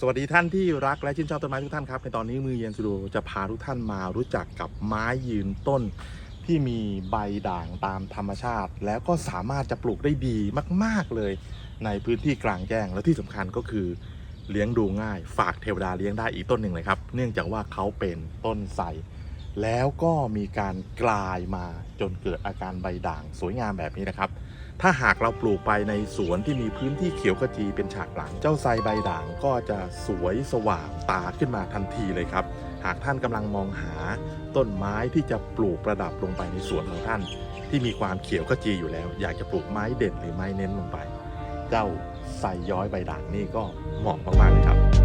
สวัสดีท่านที่รักและชื่นชอบต้นไม้ทุกท่านครับ ในตอนนี้มือเย็นสตูดิโอจะพาทุกท่านมารู้จักกับไม้ยืนต้น ที่มีใบด่างตามธรรมชาติ แล้วก็สามารถจะปลูกได้ดีมาก ๆเลย ในพื้นที่กลางแจ้งและที่สำคัญก็คือเลี้ยงดูง่าย ฝากเทวดาเลี้ยงได้อีกต้นหนึ่งเลยครับ เนื่องจากว่าเขาเป็นต้นไทรแล้วก็มีการกลายมาจนเกิดอาการใบด่างสวยงามแบบนี้นะครับ ถ้าหากเราปลูกไปในสวนที่มีพื้นที่เขียวขจีเป็นฉากหลัง เจ้าไทรใบด่างก็จะสวยสว่างตาขึ้นมาทันทีเลยครับ หากท่านกำลังมองหาต้นไม้ที่จะปลูกประดับลงไปในสวนของท่าน ที่มีความเขียวขจีอยู่แล้ว อยากจะปลูกไม้เด่นหรือไม้เน้นลงไป เจ้าไทรย้อยใบด่างนี่ก็เหมาะมากๆเลยครับ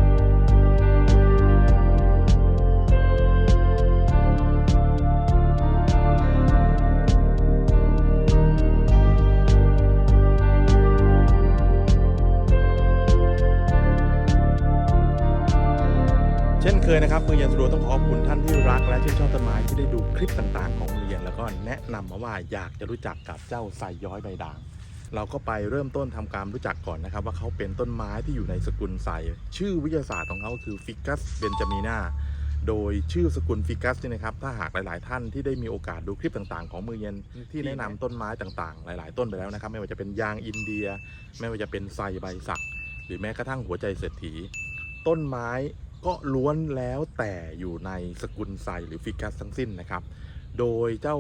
เช่นเคยนะครับมือเย็นสะดวต้องขอขอบคุณท่านที่รัก และชื่นชอบต้นไม้ที่ได้ดูคลิปต่างๆ ของมือเย็นแล้วก็แนะนำมาว่าอยากจะรู้จักกับเจ้าไซย้อยใบด่าง เราก็ไปเริ่มต้นทำความรู้จักก่อนนะครับ ว่าเขาเป็นต้นไม้ที่อยู่ในสกุลไซชื่อวิทยาศาสตร์ของเขาคือฟิกัสเบนจามีนาโดยชื่อสกุลฟิกัสนี่นะครับถ้าหากหลาย ๆ ท่านที่ได้มีโอกาสดูคลิปต่าง ๆ ของมือเย็นที่แนะนำต้นไม้ต่าง ๆ หลาย ๆ ต้นไปแล้วนะครับ ไม่ว่าจะเป็นยางอินเดีย ไม่ว่าจะเป็นไซใบสัก หรือแม้กระทั่งหัวใจเศรษฐี ต้นไม้ ก็ล้วนแล้วแต่อยู่ในสกุลไซหรือฟิกัสทั้งสิ้นนะครับ โดยเจ้า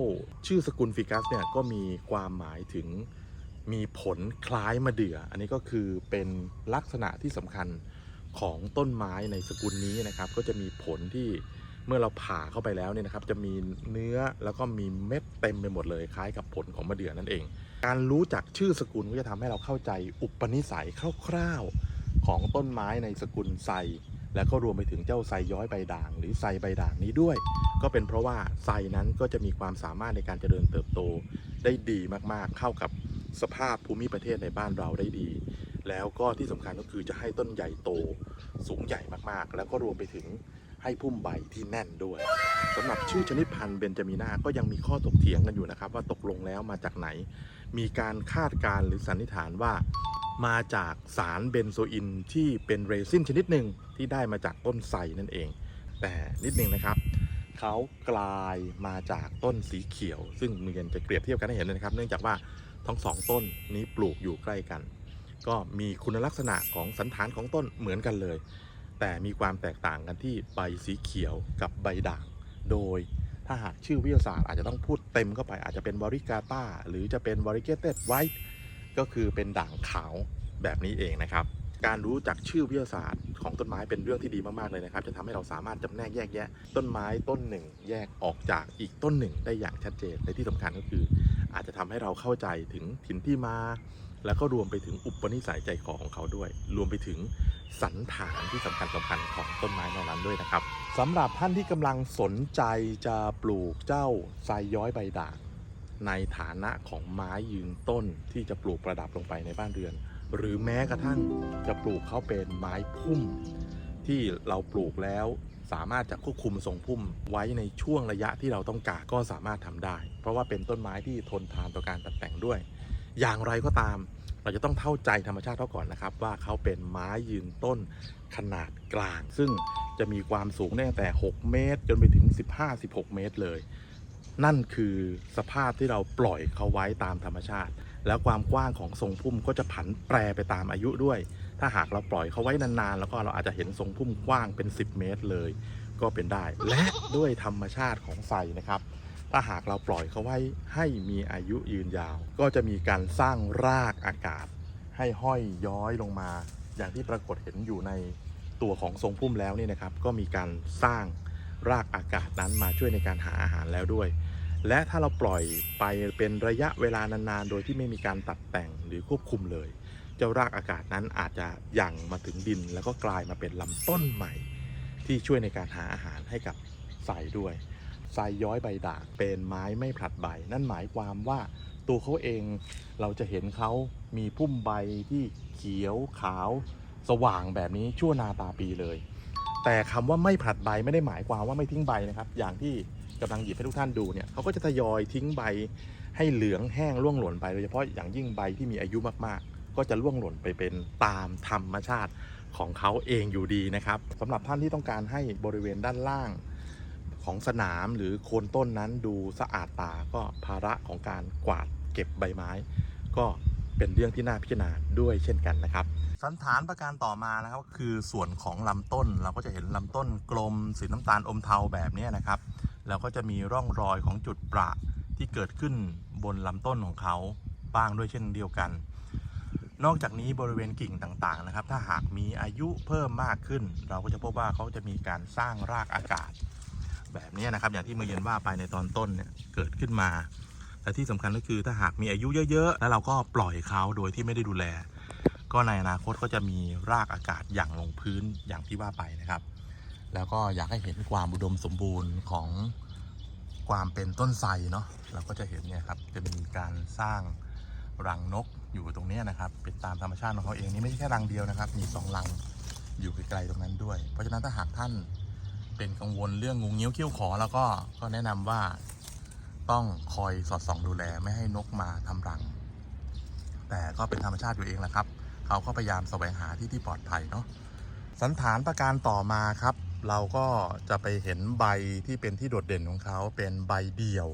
ชื่อสกุลฟิกัสเนี่ยก็มีความหมายถึงมีผลคล้ายมะเดื่อ อันนี้ก็คือเป็นลักษณะที่สำคัญของต้นไม้ในสกุลนี้นะครับ ก็จะมีผลที่เมื่อเราผ่าเข้าไปแล้วเนี่ยนะครับ จะมีเนื้อแล้วก็มีเม็ดเต็มไปหมดเลยคล้ายกับผลของมะเดื่อนั่นเอง การรู้จักชื่อสกุลก็จะทำให้เราเข้าใจอุปนิสัยคร่าวๆของต้นไม้ในสกุลไซ แล้วก็รวมไปถึงเจ้าไซย้อยใบด่าง หรือไซใบด่างนี้ด้วย ก็เป็นเพราะว่าไซนั้นก็จะมีความสามารถในการเจริญเติบโตได้ดีมากๆ เข้ากับสภาพภูมิประเทศในบ้านเราได้ดี แล้วก็ที่สำคัญก็คือจะให้ต้นใหญ่โตสูงใหญ่มากๆ แล้วก็รวมไปถึงให้พุ่มใบที่แน่นด้วยสำหรับชื่อชนิดพันธุ์เบนจามินาก็ยังมีข้อถกเถียงกันอยู่นะครับ ว่าตกลงแล้วมาจากไหน มีการคาดการณ์หรือสันนิษฐานว่า มาจากสารเบนโซอินที่เป็นเรซินชนิดหนึ่งที่ได้มาจากต้นไทรนั่นเอง แต่นิดนึงนะครับเขากลายมาจากต้นสีเขียว ซึ่งมือเย็นจะเปรียบเทียบกันให้เห็นเลยนะครับ เนื่องจากว่าทั้งสองต้นนี้ปลูกอยู่ใกล้กัน ก็มีคุณลักษณะของสันฐานของต้นเหมือนกันเลย แต่มีความแตกต่างกันที่ใบสีเขียวกับใบด่าง โดยถ้าหากชื่อวิทยาศาสตร์อาจจะต้องพูดเต็มเข้าไปอาจจะเป็นวอริกาตาหรือจะเป็นวอริเกเต็ดไวท์ ก็คือเป็นด่างขาวแบบนี้เองนะครับ การรู้จักชื่อวิทยาศาสตร์ของต้นไม้เป็นเรื่องที่ดีมากๆเลยนะครับ จะทำให้เราสามารถจำแนกแยกแยะ ต้นไม้ต้นหนึ่ง แยกออกจากอีกต้นหนึ่งได้อย่างชัดเจนในที่สำคัญก็คือ อาจจะทำให้เราเข้าใจถึงถิ่นที่มา แล้วก็รวมไปถึงอุปนิสัยใจคอของเขาด้วย รวมไปถึงสันฐานที่สำคัญสำคัญของต้นไม้เหล่านั้นด้วยนะครับสำหรับท่านที่กำลังสนใจจะปลูกเจ้าไซย้อยใบด่าง ในฐานะของไม้ยืนต้นที่จะปลูกประดับลงไปในบ้านเรือน หรือแม้กระทั่งจะปลูกเขาเป็นไม้พุ่ม ที่เราปลูกแล้วสามารถจะควบคุมทรงพุ่มไว้ในช่วงระยะที่เราต้องการก็สามารถทำได้ เพราะว่าเป็นต้นไม้ที่ทนทานต่อการตัดแต่งด้วย อย่างไรก็ตาม เราจะต้องเข้าใจธรรมชาติเขาก่อนนะครับ ว่าเขาเป็นไม้ยืนต้นขนาดกลาง ซึ่งจะมีความสูงตั้งแต่ 6 เมตร จนไปถึง 15-16 เมตรเลย นั่นคือสภาพที่เราปล่อยเขาไว้ตามธรรมชาติ แล้วความกว้างของทรงพุ่มก็จะผันแปรไปตามอายุด้วย ถ้าหากเราปล่อยเขาไว้นานๆ แล้วก็เราอาจจะเห็นทรงพุ่มกว้างเป็น 10 เมตรเลย ก็เป็นได้ และด้วยธรรมชาติของไซนะครับ ถ้าหากเราปล่อยเขาไว้ให้มีอายุยืนยาว ก็จะมีการสร้างรากอากาศ ให้ห้อยย้อยลงมา อย่างที่ปรากฏเห็นอยู่ในตัวของทรงพุ่มแล้วนี่นะครับ ก็มีการสร้างรากอากาศนั้นมาช่วยในการหาอาหารแล้วด้วย และถ้าเราปล่อยไปเป็นระยะเวลานานๆ โดยที่ไม่มีการตัดแต่งหรือควบคุมเลย เจ้ารากอากาศนั้นอาจจะยั่งมาถึงดิน แล้วก็กลายมาเป็นลำต้นใหม่ ที่ช่วยในการหาอาหารให้กับไซด้วยไซย้อยใบด่างเป็นไม้ไม่ผลัดใบ นั่นหมายความว่าตัวเขาเองเราจะเห็นเขามีพุ่มใบที่เขียวขาว สว่างแบบนี้ชั่วนาตาปีเลย แต่คำว่าไม่ผลัดใบไม่ได้หมายความว่าไม่ทิ้งใบนะครับ อย่างที่ กำลังหยิบให้ทุกท่านดูเนี่ยเขาก็จะทยอยทิ้งใบให้เหลืองแห้งร่วงหล่นไปโดยเฉพาะอย่างยิ่งใบที่มีอายุมากๆ ก็จะร่วงหล่นไปเป็นตามธรรมชาติของเขาเองอยู่ดีนะครับสำหรับท่านที่ต้องการให้บริเวณด้านล่างของสนามหรือโคนต้นนั้นดูสะอาดตาก็ภาระของการกวาดเก็บใบไม้ ก็เป็นเรื่องที่น่าพิจารณาด้วยเช่นกันนะครับ สันฐานประการต่อมานะครับก็คือส่วนของลำต้นเราก็จะเห็นลำต้นกลมสีน้ำตาลอมเทาแบบนี้นะครับ แล้วก็จะมีร่องรอยของจุดประที่เกิดขึ้นบนลำต้นของเขาบ้างด้วยเช่นเดียวกัน นอกจากนี้บริเวณกิ่งต่างๆนะครับ ถ้าหากมีอายุเพิ่มมากขึ้น เราก็จะพบว่าเขาจะมีการสร้างรากอากาศ แบบนี้นะครับ อย่างที่เมื่อเย็นว่าไปในตอนต้นเนี่ยเกิดขึ้นมาและที่สำคัญก็คือถ้าหากมีอายุเยอะ ๆ แล้วเราก็ปล่อยเขาโดยที่ไม่ได้ดูแล ก็ในอนาคตก็จะมีรากอากาศอย่างลงพื้นอย่างที่ว่าไปนะครับ แล้วก็อยากให้เห็นความอุดมสมบูรณ์ของความเป็นต้นไทรเนาะเราก็จะเห็นเนี่ยครับจะมีการสร้างรังนกอยู่ตรงนี้นะครับเป็นตามธรรมชาติของเขาเองนี่ไม่ใช่แค่รังเดียวนะครับ มีสองรังอยู่ไกลๆตรงนั้นด้วย เพราะฉะนั้นถ้าหากท่านเป็นกังวลเรื่องงูเงี้ยวเขี้ยวขอแล้วก็ก็แนะนำว่าต้องคอยสอดส่องดูแลไม่ให้นกมาทำรัง แต่ก็เป็นธรรมชาติอยู่เองแหละครับ เขาก็พยายามแสวงหาที่ที่ปลอดภัยเนาะสันฐานประการต่อมาครับ เราก็จะไปเห็นใบที่เป็นที่โดดเด่นของเขาเป็นใบเดี่ยว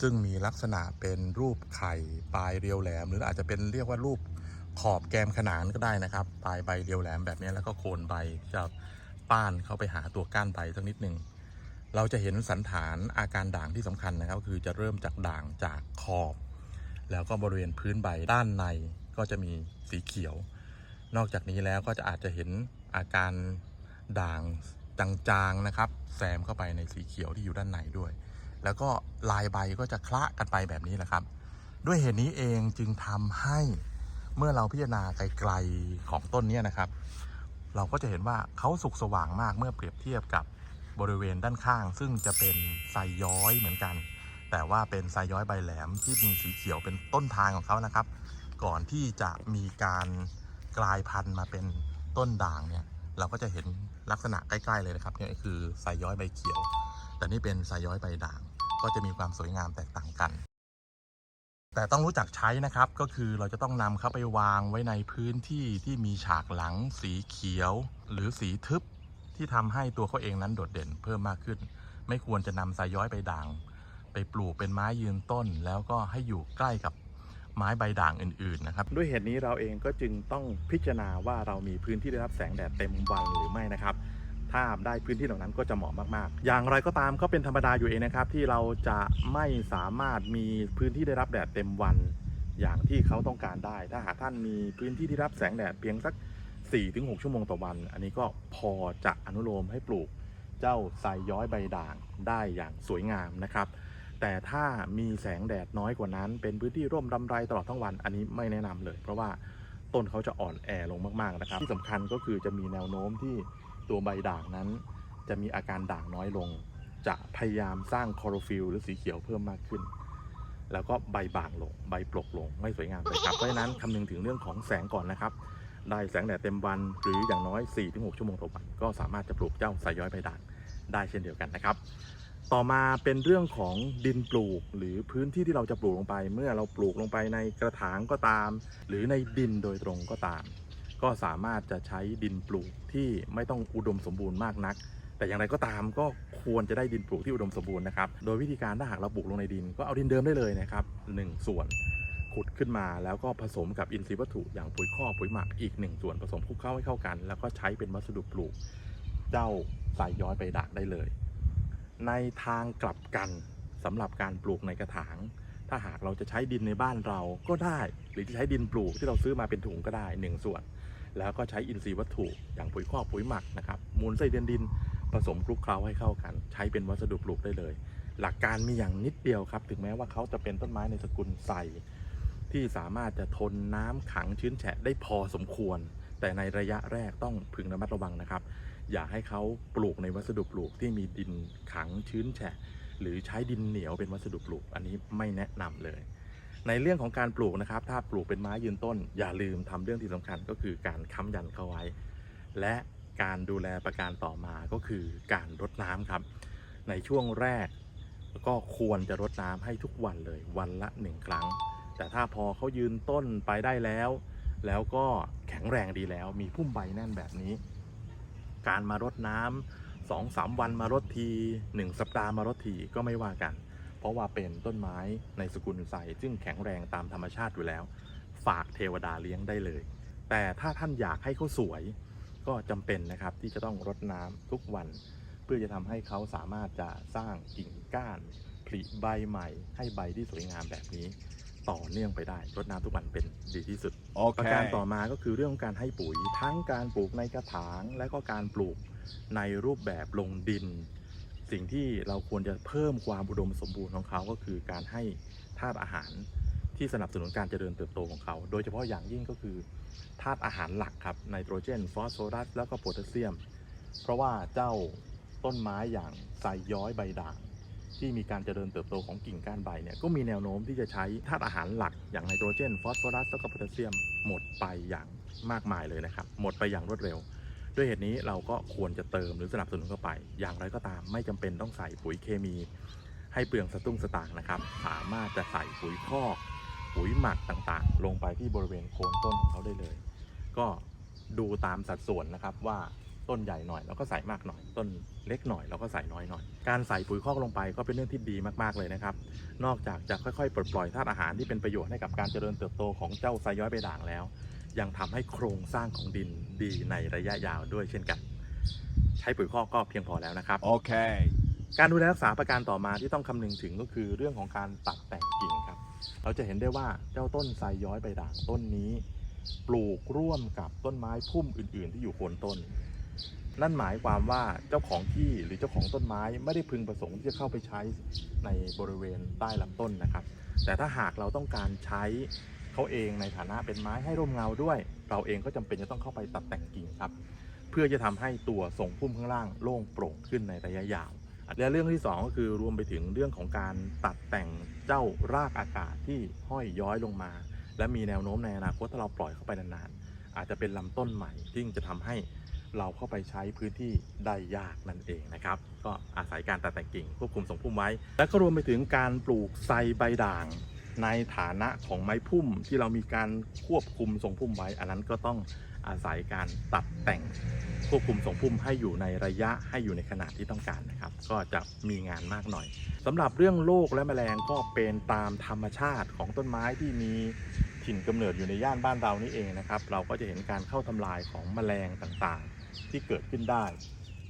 ซึ่งมีลักษณะเป็นรูปไข่ปลายเรียวแหลม หรืออาจจะเป็นเรียกว่ารูปขอบแกมขนานก็ได้นะครับ ปลายใบเรียวแหลมแบบนี้แล้วก็โคนใบจะป้านเข้าไปหาตัวก้านใบสักนิดหนึ่งเราจะเห็นสันฐานอาการด่างที่สำคัญนะครับ คือจะเริ่มจากด่างจากขอบ แล้วก็บริเวณพื้นใบด้านในก็จะมีสีเขียว นอกจากนี้แล้วก็จะอาจจะเห็นอาการด่าง จางๆนะครับ แซมเข้าไปในสีเขียวที่อยู่ด้านในด้วย แล้วก็ลายใบก็จะคละกันไปแบบนี้แหละครับ ด้วยเหตุนี้เองจึงทำให้เมื่อเราพิจารณาไกลๆของต้นนี้นะครับ เราก็จะเห็นว่าเขาสุกสว่างมากเมื่อเปรียบเทียบกับบริเวณด้านข้าง ซึ่งจะเป็นไซย้อยเหมือนกัน แต่ว่าเป็นไซย้อยใบแหลมที่มีสีเขียวเป็นต้นทางของเขานะครับ ก่อนที่จะมีการกลายพันธุ์มาเป็นต้นด่างเนี่ยเราก็จะเห็น ลักษณะใกล้ๆเลยนะครับเนี่ยคือไซย้อยใบเขียว แต่นี่เป็นไซย้อยใบด่าง ก็จะมีความสวยงามแตกต่างกัน แต่ต้องรู้จักใช้นะครับก็คือเราจะต้องนำเข้าไปวางไว้ในพื้นที่ที่มีฉากหลังสีเขียว หรือสีทึบที่ทำให้ตัวเขาเองนั้นโดดเด่นเพิ่มมากขึ้น ไม่ควรจะนำไซย้อยใบด่าง ไปปลูกเป็นไม้ยืนต้น แล้วก็ให้อยู่ใกล้กับ ไม้ใบด่างอื่นๆนะครับด้วยเหตุนี้เราเองก็จึงต้องพิจารณาว่าเรามีพื้นที่ได้รับแสงแดดเต็มวันหรือไม่นะครับถ้าได้พื้นที่เหล่านั้นก็จะเหมาะมากๆ อย่างไรก็ตามก็เป็นธรรมดาอยู่เองนะครับ ที่เราจะไม่สามารถมีพื้นที่ได้รับแดดเต็มวัน อย่างที่เขาต้องการได้ ถ้าหากท่านมีพื้นที่ที่รับแสงแดดเพียงสัก 4-6 ชั่วโมงต่อวัน อันนี้ก็พอจะอนุโลมให้ปลูก เจ้าไซย้อยใบด่างได้อย่างสวยงามนะครับ แต่ถ้ามีแสงแดดน้อยกว่านั้น เป็นพื้นที่ร่มรำไรตลอดทั้งวัน อันนี้ไม่แนะนำเลย เพราะว่าต้นเขาจะอ่อนแอลงมากๆนะครับ ที่สำคัญก็คือจะมีแนวโน้มที่ตัวใบด่างนั้น จะมีอาการด่างน้อยลง จะพยายามสร้างคลอโรฟิลหรือสีเขียวเพิ่มมากขึ้น แล้วก็ใบบางลง ใบปลกลงไม่สวยงามเลยครับเพราะฉะนั้นคำนึงถึงเรื่องของแสงก่อนนะครับได้แสงแดดเต็มวันหรืออย่างน้อย 4-6 ชั่วโมงต่อวัน ก็สามารถจะปลูกเจ้าสายย้อยใบด่างได้เช่นเดียวกันนะครับ ต่อมาเป็นเรื่องของดินปลูกหรือพื้นที่ที่เราจะปลูกลงไป เมื่อเราปลูกลงไปในกระถางก็ตาม หรือในดินโดยตรงก็ตาม ก็สามารถจะใช้ดินปลูกที่ไม่ต้องอุดมสมบูรณ์มากนัก แต่อย่างไรก็ตามก็ควรจะได้ดินปลูกที่อุดมสมบูรณ์นะครับโดยวิธีการถ้าหากเราปลูกลงในดิน ก็เอาดินเดิมได้เลยนะครับหนึ่งส่วนขุดขึ้นมาแล้วก็ผสมกับอินทรีย์วัตถุอย่างปุ๋ยข้อกปุ๋ยหมักอีกหนึ่งส่วนผสมคลุกเข้าให้เข้ากัน แล้วก็ใช้เป็นวัสดุปลูก เจ้าสายย้อยใบด่างได้เลย ในทางกลับกันสำหรับการปลูกในกระถาง ถ้าหากเราจะใช้ดินในบ้านเราก็ได้ หรือจะใช้ดินปลูกที่เราซื้อมาเป็นถุงก็ได้หนึ่งส่วน แล้วก็ใช้อินทรีย์วัตถุอย่างปุ๋ยคอกปุ๋ยหมักนะครับมูลไส้เดือนดินผสมคลุกเคล้าให้เข้ากัน ใช้เป็นวัสดุปลูกได้เลย หลักการมีอย่างนิดเดียวครับ ถึงแม้ว่าเขาจะเป็นต้นไม้ในสกุลไทรที่สามารถจะทนน้ำขังชื้นแฉะได้พอสมควร แต่ในระยะแรกต้องพึงระมัดระวังนะครับ อย่าให้เขาปลูกในวัสดุปลูกที่มีดินขังชื้นแฉะ หรือใช้ดินเหนียวเป็นวัสดุปลูก อันนี้ไม่แนะนำเลย ในเรื่องของการปลูกนะครับ ถ้าปลูกเป็นไม้ยืนต้น อย่าลืมทำเรื่องที่สำคัญก็คือการค้ำยันเข้าไว้ และการดูแลประการต่อมาก็คือการรดน้ำครับ ในช่วงแรกก็ควรจะรดน้ำให้ทุกวันเลยวันละหนึ่งครั้ง แต่ถ้าพอเขายืนต้นไปได้แล้ว แล้วก็แข็งแรงดีแล้ว มีพุ่มใบแน่นแบบนี้ การมารดน้ำสองสามวันมารดทีหนึ่งสัปดาห์มารดทีก็ไม่ว่ากัน เพราะว่าเป็นต้นไม้ในสกุลไทรซึ่งแข็งแรงตามธรรมชาติอยู่แล้ว ฝากเทวดาเลี้ยงได้เลย แต่ถ้าท่านอยากให้เขาสวย ก็จำเป็นนะครับที่จะต้องรดน้ำทุกวัน เพื่อจะทำให้เขาสามารถจะสร้างกิ่งก้านผลิใบใหม่ให้ใบที่สวยงามแบบนี้ ต่อเนื่องไปได้รดน้ำทุกวันเป็นดีที่สุดประการต่อ Okay. มาก็คือเรื่องของการให้ปุ๋ยทั้งการปลูกในกระถาง และก็การปลูกในรูปแบบลงดิน สิ่งที่เราควรจะเพิ่มความอุดมสมบูรณ์ของเขาก็คือการให้ธาตุอาหารที่สนับสนุนการเจริญเติบโตของเขา โดยเฉพาะอย่างยิ่งก็คือธาตุอาหารหลักครับไนโตรเจน ฟอสโฟรัส แล้วก็โพแทสเซียม เพราะว่าเจ้าต้นไม้อย่างไซย้อยใบด่าง ที่มีการเจริญเติบโตของกิ่งก้านใบเนี่ยก็มีแนวโน้มที่จะใช้ธาตุอาหารหลักอย่างไนโตรเจน ฟอสฟอรัสแล้วก็โพแทสเซียมหมดไปอย่างมากมายเลยนะครับ หมดไปอย่างรวดเร็ว ด้วยเหตุนี้เราก็ควรจะเติมหรือสนับสนุนเข้าไป อย่างไรก็ตามไม่จำเป็นต้องใส่ปุ๋ยเคมี ให้เปลืองสตุ้งสตางค์นะครับ สามารถจะใส่ปุ๋ยคอก ปุ๋ยหมักต่างๆ ลงไปที่บริเวณโคนต้นของเขาได้เลย ก็ดูตามสัดส่วนนะครับว่า ต้นใหญ่หน่อยเราก็ใส่มากหน่อยต้นเล็กหน่อยเราก็ใส่น้อยหน่อย การใส่ปุ๋ยคอกลงไปก็เป็นเรื่องที่ดีมากๆเลยนะครับ นอกจากจะค่อยๆปลดปล่อยธาตุอาหารที่เป็นประโยชน์ให้กับการเจริญเติบโตของเจ้าไซย้อยใบด่างแล้ว ยังทำให้โครงสร้างของดินดีในระยะยาวด้วยเช่นกัน ใช้ปุ๋ยคอกก็เพียงพอแล้วนะครับ Okay. การดูแลรักษาประการต่อมาที่ต้องคำนึงถึงก็คือเรื่องของการตัดแต่งกิ่งครับ เราจะเห็นได้ว่าเจ้าต้นไทรย้อยใบด่างต้นนี้ ปลูกร่วมกับต้นไม้พุ่มอื่น ๆ ที่อยู่โคนต้น นั่นหมายความว่าเจ้าของที่หรือเจ้าของต้นไม้ไม่ได้พึงประสงค์ที่จะเข้าไปใช้ในบริเวณใต้ลำต้นนะครับ แต่ถ้าหากเราต้องการใช้เขาเองในฐานะเป็นไม้ให้ร่มเงาด้วย เราเองก็จำเป็นจะต้องเข้าไปตัดแต่งกิ่งครับ เพื่อจะทำให้ตัวทรงพุ่มข้างล่างโล่งโปร่งขึ้นในระยะยาวและเรื่องที่สองก็คือรวมไปถึงเรื่องของการตัดแต่งเจ้ารากอากาศที่ห้อยย้อยลงมา และมีแนวโน้มในอนาคตถ้าเราปล่อยเข้าไปนานๆอาจจะเป็นลำต้นใหม่ที่จะทำให้ เราเข้าไปใช้พื้นที่ได้ยากนั่นเองนะครับ ก็อาศัยการตัดแต่งกิ่งควบคุมทรงพุ่มไว้ และก็รวมไปถึงการปลูกไซใบด่างในฐานะของไม้พุ่มที่เรามีการควบคุมทรงพุ่มไว้ อันนั้นก็ต้องอาศัยการตัดแต่งควบคุมทรงพุ่มให้อยู่ในระยะให้อยู่ในขนาดที่ต้องการนะครับ ก็จะมีงานมากหน่อยสำหรับเรื่องโรคและแมลงก็เป็นตามธรรมชาติของต้นไม้ที่มีถิ่นกำเนิดอยู่ในย่านบ้านเรานี่เองนะครับ เราก็จะเห็นการเข้าทำลายของแมลงต่างๆ ที่เกิดขึ้นได้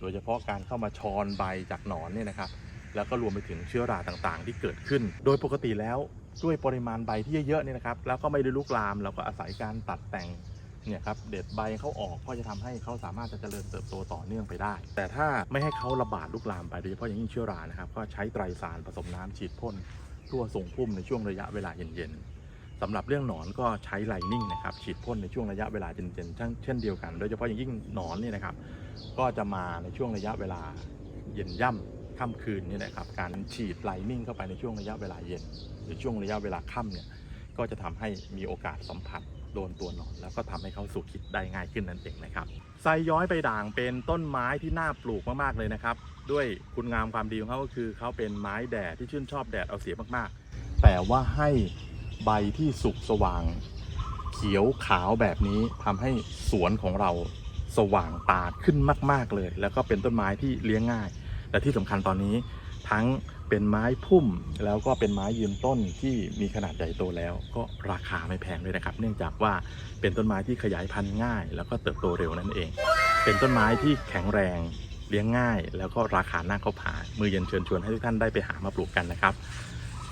โดยเฉพาะการเข้ามาชอนใบจากหนอนเนี่ยนะครับ แล้วก็รวมไปถึงเชื้อราต่างๆ ที่เกิดขึ้น โดยปกติแล้วด้วยปริมาณใบที่เยอะๆเนี่ยนะครับ แล้วก็ไม่ได้ลุกลาม เราก็อาศัยการตัดแต่งเนี่ยครับเด็ดใบเขาออกก็จะทำให้เขาสามารถจะเจริญเติบโตต่อเนื่องไปได้ แต่ถ้าไม่ให้เขาระบาดลุกลามไปโดยเฉพาะอย่างยิ่งเชื้อรานะครับ ก็ใช้ไตรสารผสมน้ำฉีดพ่นทั่วทรงพุ่มในช่วงระยะเวลาเย็นๆ สำหรับเรื่องหนอนก็ใช้ไลนิ่งนะครับฉีดพ่นในช่วงระยะเวลาเย็นๆเช่นเดียวกัน โดยเฉพาะอย่างยิ่งหนอนนี่นะครับ ก็จะมาในช่วงระยะเวลาเย็นย่ำค่ำคืนนี่แหละครับ การฉีดไลนิ่งเข้าไปในช่วงระยะเวลาเย็น หรือช่วงระยะเวลาค่ำเนี่ยก็จะทำให้มีโอกาสสัมผัสโดนตัวหนอน แล้วก็ทำให้เขาสู่คิดได้ง่ายขึ้นนั่นเองนะครับไซย้อยใบด่างเป็นต้นไม้ที่น่าปลูกมากๆเลยนะครับ ด้วยคุณงามความดีของเขาก็คือเขาเป็นไม้แดดที่ชื่นชอบแดดเอาเสียมากๆ แต่ว่าให้ ใบที่สุกสว่าง เขียวขาวแบบนี้ทำให้สวนของเราสว่างตาขึ้นมาก ๆเลย แล้วก็เป็นต้นไม้ที่เลี้ยงง่าย และที่สำคัญตอนนี้ทั้งเป็นไม้พุ่มแล้วก็เป็นไม้ยืนต้นที่มีขนาดใหญ่โตแล้ว ก็ราคาไม่แพงด้วยนะครับ เนื่องจากว่าเป็นต้นไม้ที่ขยายพันธุ์ง่าย แล้วก็เติบโตเร็วนั่นเอง เป็นต้นไม้ที่แข็งแรงเลี้ยงง่าย แล้วก็ราคาน่าเข้าผามือเย็นเชิญชวนให้ทุกท่านได้ไปหามาปลูกกันนะครับ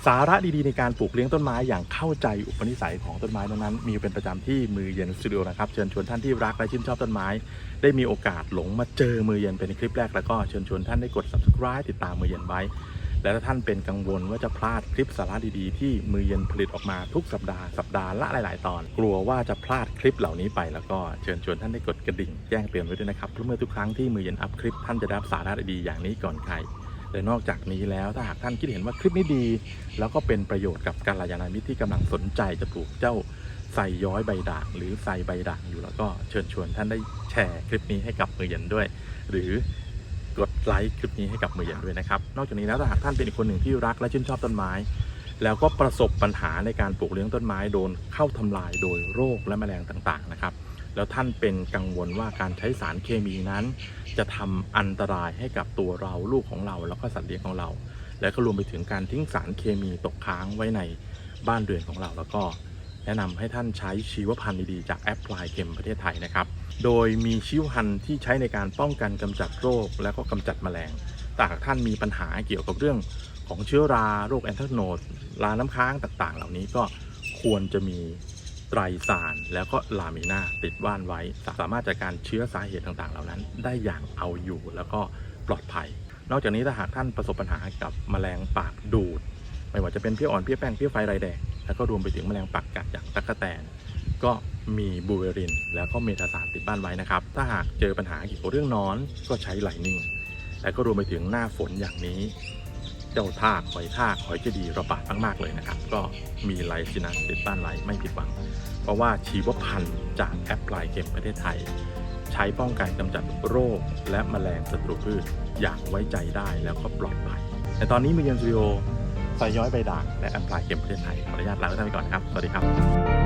สาระดีๆในการปลูกเลี้ยงต้นไม้อย่างเข้าใจอุปนิสัยของต้นไม้นั้นๆมีเป็นประจำที่มือเย็นสตูดิโอนะครับเชิญชวนท่านที่รักและชื่นชอบต้นไม้ ได้มีโอกาสหลงมาเจอมือเย็นเป็นคลิปแรกแล้วก็เชิญชวนท่านได้กด subscribe ติดตามมือเย็นไว้ และถ้าท่านเป็นกังวลว่าจะพลาดคลิปสาระดีๆ ที่มือเย็นผลิตออกมาทุกสัปดาห์สัปดาห์ละหลาย ๆ ตอน กลัวว่าจะพลาดคลิปเหล่านี้ไป แล้วก็เชิญชวนท่านได้กดกระดิ่งแจ้งเตือนไว้ด้วยนะครับเพราะเมื่อทุกครั้งที่มือเย็นอัพคลิปท่านจะได้รับสาระดีๆอย่างนี้ก่อนใคร และนอกจากนี้แล้วถ้าหากท่านคิดเห็นว่าคลิปนี้ดี แล้วก็เป็นประโยชน์กับการลายานามิตรที่กำลังสนใจจะปลูกเจ้าไซย้อยใบด่างหรือไซใบด่างอยู่แล้วก็เชิญชวนท่านได้แชร์คลิปนี้ให้กับมือเย็นด้วย หรือกดไลค์คลิปนี้ให้กับมือเย็นด้วยนะครับ นอกจากนี้แล้วถ้าหากท่านเป็นอีกคนหนึ่งที่รักและชื่นชอบต้นไม้ แล้วก็ประสบปัญหาในการปลูกเลี้ยงต้นไม้โดนเข้าทำลายโดยโรคและแมลงต่างๆนะครับ แล้วท่านเป็นกังวลว่าการใช้สารเคมีนั้น จะทำอันตรายให้กับตัวเราลูกของเรา แล้วก็สัตว์เลี้ยงของเรา และก็รวมไปถึงการทิ้งสารเคมีตกค้างไว้ในบ้านเรือนของเราแล้วก็แนะนำให้ท่านใช้ชีวพันธุ์ดีๆจากแอปพลายเข็มประเทศไทยนะครับ โดยมีชีวพันธุ์ที่ใช้ในการป้องกันกำจัดโรค และก็กำจัดแมลงแต่หากท่านมีปัญหาเกี่ยวกับเรื่องของเชื้อราโรคแอนทรโนดราน้ำค้างต่างๆ เหล่านี้ก็ควรจะมี ไตรสารแล้วก็ลามิน่าติดว่านไว้ สามารถจัดการเชื้อสาเหตุต่างๆ เหล่านั้น ได้อย่างเอาอยู่แล้วก็ปลอดภัย นอกจากนี้ถ้าหากท่านประสบปัญหากับแมลงปากดูด ไม่ว่าจะเป็นเพี้ยอ่อนเพี้ยแป้งเพี้ยไฟไรแดงแล้วก็รวมไปถึงแมลงปากกัดอย่างตั๊กแตน ก็มีบูเวริน แล้วก็เมทาสารติดบ้านไว้นะครับ ถ้าหากเจอปัญหาเกี่ยวกับเรื่องนอนก็ใช้ไหลนิ่ง และก็รวมไปถึงหน้าฝนอย่างนี้ เจ้าท่าหอยทากหอยเจดีระบาดมากๆเลยนะครับ ก็มีไลซินัสติดบ้านไว้ไม่ผิดหวัง เพราะว่าชีวพันธุ์จากแอปพลายเข็มประเทศไทย ใช้ป้องกันกำจัดโรค และแมลงศัตรูพืชอย่างไว้ใจได้แล้วก็ปลอดภัยในตอนนี้มีเยนสตูดิโอไซย้อยใบด่างและแอปพลายเข็มประเทศไทยขออนุญาตลาไปก่อนนะครับ สวัสดีครับ